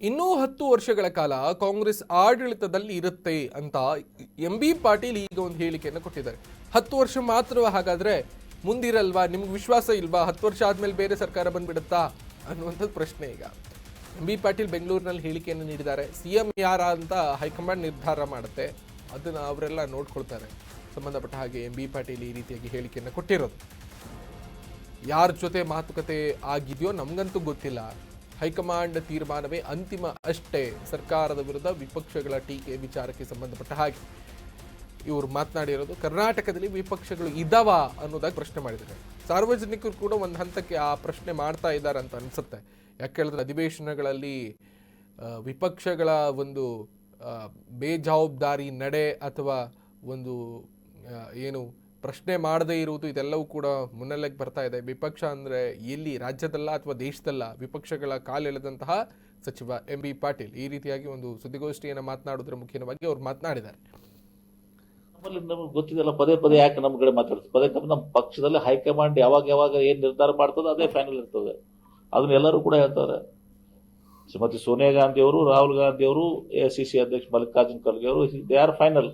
ಇನ್ನೂ ಹತ್ತು ವರ್ಷಗಳ ಕಾಲ ಕಾಂಗ್ರೆಸ್ ಆಡಳಿತದಲ್ಲಿ ಇರುತ್ತೆ ಅಂತ ಎಂ ಬಿ ಪಾಟೀಲ್ ಈಗ ಒಂದು ಹೇಳಿಕೆಯನ್ನು ಕೊಟ್ಟಿದ್ದಾರೆ. ಹತ್ತು ವರ್ಷ ಮಾತ್ರ ಹಾಗಾದ್ರೆ ಮುಂದಿರಲ್ವಾ? ನಿಮ್ಗೆ ವಿಶ್ವಾಸ ಇಲ್ವಾ? ಹತ್ತು ವರ್ಷ ಆದ್ಮೇಲೆ ಬೇರೆ ಸರ್ಕಾರ ಬಂದ್ಬಿಡುತ್ತಾ ಅನ್ನುವಂಥದ್ದು ಪ್ರಶ್ನೆ ಈಗ. ಎಂ ಬಿ ಪಾಟೀಲ್ ಬೆಂಗಳೂರಿನಲ್ಲಿ ಹೇಳಿಕೆಯನ್ನು ನೀಡಿದ್ದಾರೆ. ಸಿ ಎಂ ಯಾರ ಅಂತ ಹೈಕಮಾಂಡ್ ನಿರ್ಧಾರ ಮಾಡುತ್ತೆ. ಅದನ್ನು ಅವರೆಲ್ಲ ನೋಡ್ಕೊಳ್ತಾರೆ. ಸಂಬಂಧಪಟ್ಟ ಹಾಗೆ ಎಂ ಬಿ ಪಾಟೀಲ್ ಈ ರೀತಿಯಾಗಿ ಹೇಳಿಕೆಯನ್ನು ಕೊಟ್ಟಿರೋದು. ಯಾರ ಜೊತೆ ಮಾತುಕತೆ ಆಗಿದೆಯೋ ನಮಗಂತೂ ಗೊತ್ತಿಲ್ಲ. ಹೈಕಮಾಂಡ್ ತೀರ್ಮಾನವೇ ಅಂತಿಮ ಅಷ್ಟೇ ಸರ್ಕಾರದ ವಿರುದ್ಧ ವಿಪಕ್ಷಗಳ ಟೀಕೆ ವಿಚಾರಕ್ಕೆ ಸಂಬಂಧಪಟ್ಟ ಹಾಗೆ. ಇವರು ಮಾತನಾಡಿರೋದು ಕರ್ನಾಟಕದಲ್ಲಿ ವಿಪಕ್ಷಗಳು ಇದಾವ ಅನ್ನೋದಾಗಿ ಪ್ರಶ್ನೆ ಮಾಡಿದ್ದಾರೆ. ಸಾರ್ವಜನಿಕರು ಕೂಡ ಒಂದು ಹಂತಕ್ಕೆ ಆ ಪ್ರಶ್ನೆ ಮಾಡ್ತಾ ಇದ್ದಾರೆ ಅಂತ ಅನಿಸುತ್ತೆ. ಯಾಕೆ ಹೇಳಿದ್ರೆ ಅಧಿವೇಶನಗಳಲ್ಲಿ ವಿಪಕ್ಷಗಳ ಒಂದು ಬೇಜವಾಬ್ದಾರಿ ನಡೆ ಅಥವಾ ಒಂದು ಏನು ಪ್ರಶ್ನೆ ಮಾಡದೇ ಇರುವುದು ಇದೆಲ್ಲವೂ ಕೂಡ ಮುನ್ನೆಲೆಗೆ ಬರ್ತಾ ಇದೆ. ವಿಪಕ್ಷ ಅಂದರೆ ಎಲ್ಲಿ? ರಾಜ್ಯದಲ್ಲ ಅಥವಾ ದೇಶದಲ್ಲ? ವಿಪಕ್ಷಗಳ ಕಾಲೆಳೆದಂತಹ ಸಚಿವ ಎಂ ಬಿ ಪಾಟೀಲ್ ಈ ರೀತಿಯಾಗಿ ಒಂದು ಸುದ್ದಿಗೋಷ್ಠಿಯನ್ನು ಮಾತನಾಡೋದ್ರ ಮುಖ್ಯವಾಗಿ ಅವ್ರು ಮಾತನಾಡಿದ್ದಾರೆ. ನಮ್ಮಲ್ಲಿ ನಮಗೆ ಗೊತ್ತಿದೆಲ್ಲ ಪದೇ ಪದೇ ಯಾಕೆ ನಮ್ಮ ಕಡೆ ಮಾತಾಡ್ತದೆ ಪದೇ ನಮ್ಮ ಪಕ್ಷದಲ್ಲಿ ಹೈಕಮಾಂಡ್ ಯಾವಾಗ ಯಾವಾಗ ಏನು ನಿರ್ಧಾರ ಮಾಡ್ತದೋ ಅದೇ ಫೈನಲ್ ಇರ್ತದೆ. ಅದನ್ನ ಎಲ್ಲರೂ ಕೂಡ ಹೇಳ್ತಾರೆ. ಶ್ರೀಮತಿ ಸೋನಿಯಾ ಗಾಂಧಿ ಅವರು ರಾಹುಲ್ ಗಾಂಧಿ ಅವರು ಎ ಸಿ ಸಿ ಅಧ್ಯಕ್ಷ ಮಲ್ಲಿಕಾರ್ಜುನ್ ಖರ್ಗೆ ಅವರು ದೇ ಆರ್ ಫೈನಲ್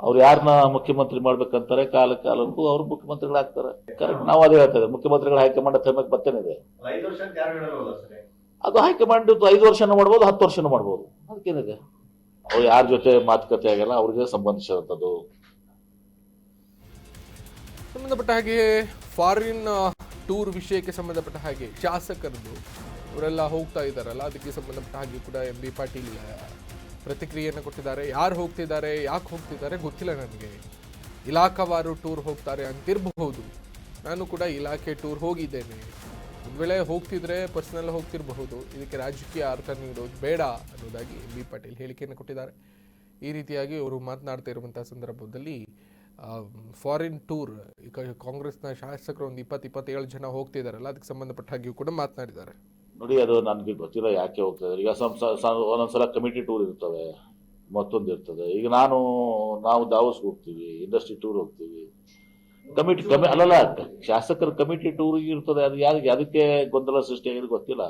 ಅವ್ರು ಯಾರನ್ನ ಮುಖ್ಯಮಂತ್ರಿ ಮಾಡ್ಬೇಕಂತಾರೆ ಕಾಲ ಕಾಲಕ್ಕೂ ಅವ್ರು ಮುಖ್ಯಮಂತ್ರಿಗಳಾಗ್ತಾರೆ. ಕರೆಕ್ಟ್ ನಾವು ಅದೇ ಹೇಳ್ತಾ ಇದ್ದೀವಿ ಮುಖ್ಯಮಂತ್ರಿಗಳ ಹೈಕಮಾಂಡ್ ಹೇಳಲ್ವಲ್ಲ ಸರ್? ಅದು ಹೈಕಮಾಂಡ್ ಐದು ವರ್ಷನೂ ಮಾಡ್ಬೋದು ಹತ್ತು ವರ್ಷನೂ ಮಾಡ್ಬೋದು. ಅದಕ್ಕೇನಿದೆ? ಅವ್ರು ಯಾರ ಜೊತೆ ಮಾತುಕತೆ ಆಗಲ್ಲ ಅವ್ರಿಗೆ ಸಂಬಂಧಿಸಿದಂಥದ್ದು. ಸಂಬಂಧಪಟ್ಟ ಹಾಗೆ ಫಾರಿನ್ ಟೂರ್ ವಿಷಯಕ್ಕೆ ಸಂಬಂಧಪಟ್ಟ ಹಾಗೆ ಶಾಸಕರದ್ದು ಇವರೆಲ್ಲ ಹೋಗ್ತಾ ಇದ್ದಾರಲ್ಲ ಅದಕ್ಕೆ ಸಂಬಂಧಪಟ್ಟ ಹಾಗೆ ಕೂಡ ಎಂ ಬಿ ಪಾಟೀಲ್ ಪ್ರತಿಕ್ರಿಯೆಯನ್ನು ಕೊಟ್ಟಿದ್ದಾರೆ, ಯಾರು ಹೋಗ್ತಿದ್ದಾರೆ, ಯಾಕೆ ಹೋಗ್ತಿದ್ದಾರೆ ಗೊತ್ತಿಲ್ಲ ನನಗೆ. ಇಲಾಖಾವಾರು ಟೂರ್ ಹೋಗ್ತಾರೆ ಅಂತಿರಬಹುದು. ನಾನು ಕೂಡ ಇಲಾಖೆ ಟೂರ್ ಹೋಗಿದ್ದೇನೆ. ಒಂದು ವೇಳೆ ಹೋಗ್ತಿದ್ರೆ ಪರ್ಸನಲ್ ಹೋಗ್ತಿರಬಹುದು. ಇದಕ್ಕೆ ರಾಜಕೀಯ ಅರ್ಥ ನೀಡೋದು ಬೇಡ ಅನ್ನೋದಾಗಿ ಬಿ ಪಾಟೀಲ್ ಹೇಳಿಕೆಯನ್ನು ಕೊಟ್ಟಿದ್ದಾರೆ. ಈ ರೀತಿಯಾಗಿ ಅವರು ಮಾತನಾಡ್ತಾ ಇರುವಂಥ ಸಂದರ್ಭದಲ್ಲಿ ಫಾರಿನ್ ಟೂರ್ ಈಗ ಕಾಂಗ್ರೆಸ್ನ ಶಾಸಕರು ಒಂದು ಇಪ್ಪತ್ತು, ಇಪ್ಪತ್ತೇಳು ಜನ ಹೋಗ್ತಿದಾರಲ್ಲ, ಅದಕ್ಕೆ ಸಂಬಂಧಪಟ್ಟ ಹಾಗೆಯೂ ಕೂಡ ಮಾತನಾಡಿದ್ದಾರೆ. ನೋಡಿ, ಅದು ನನಗೆ ಗೊತ್ತಿಲ್ಲ ಯಾಕೆ ಹೋಗ್ತದೆ ಈಗ ಒಂದೊಂದ್ಸಲ ಕಮಿಟಿ ಟೂರ್ ಇರ್ತವೆ, ಮತ್ತೊಂದು ಇರ್ತದೆ. ಈಗ ನಾನು, ನಾವು ದಾವೋಸ್ಗೆ ಹೋಗ್ತೀವಿ ಇಂಡಸ್ಟ್ರಿ ಟೂರ್ ಹೋಗ್ತೀವಿ. ಕಮಿಟಿ ಕಮಿ ಅಲ್ಲಲ್ಲ, ಶಾಸಕರ ಕಮಿಟಿ ಟೂರ್ ಇರ್ತದೆ, ಅದು ಯಾರಿಗೆ, ಅದಕ್ಕೆ ಗೊಂದಲ ಸೃಷ್ಟಿ ಆಗಿದೆ ಗೊತ್ತಿಲ್ಲ.